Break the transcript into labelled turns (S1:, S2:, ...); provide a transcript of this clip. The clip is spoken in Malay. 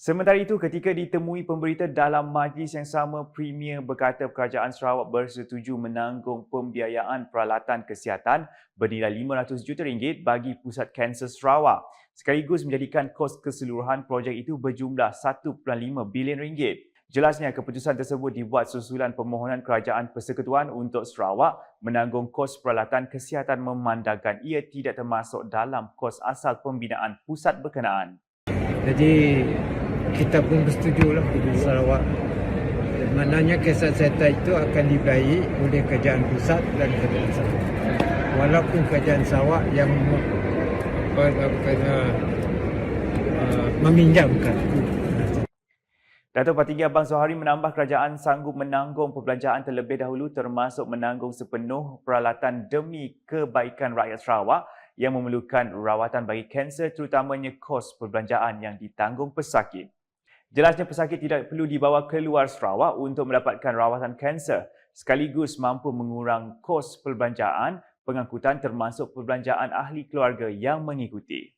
S1: Sementara itu, ketika ditemui pemberita dalam majlis yang sama, Premier berkata Kerajaan Sarawak bersetuju menanggung pembiayaan peralatan kesihatan bernilai 500 juta ringgit bagi Pusat Kanser Sarawak sekaligus menjadikan kos keseluruhan projek itu berjumlah 1.5 bilion ringgit. Jelasnya keputusan tersebut dibuat susulan permohonan Kerajaan Persekutuan untuk Sarawak menanggung kos peralatan kesihatan memandangkan ia tidak termasuk dalam kos asal pembinaan pusat berkenaan.
S2: Jadi kita pun bersetuju lah di Sarawak. Maknanya kesihatan itu akan dibiayai oleh kerajaan pusat dan kerajaan Sarawak. Walaupun kerajaan Sarawak yang uh, meminjamkan.
S1: Datuk Patinggi Abang Zohari menambah kerajaan sanggup menanggung perbelanjaan terlebih dahulu termasuk menanggung sepenuh peralatan demi kebaikan rakyat Sarawak yang memerlukan rawatan bagi kanser terutamanya kos perbelanjaan yang ditanggung pesakit. Jelasnya pesakit tidak perlu dibawa keluar Sarawak untuk mendapatkan rawatan kanser sekaligus mampu mengurang kos perbelanjaan pengangkutan termasuk perbelanjaan ahli keluarga yang mengikuti.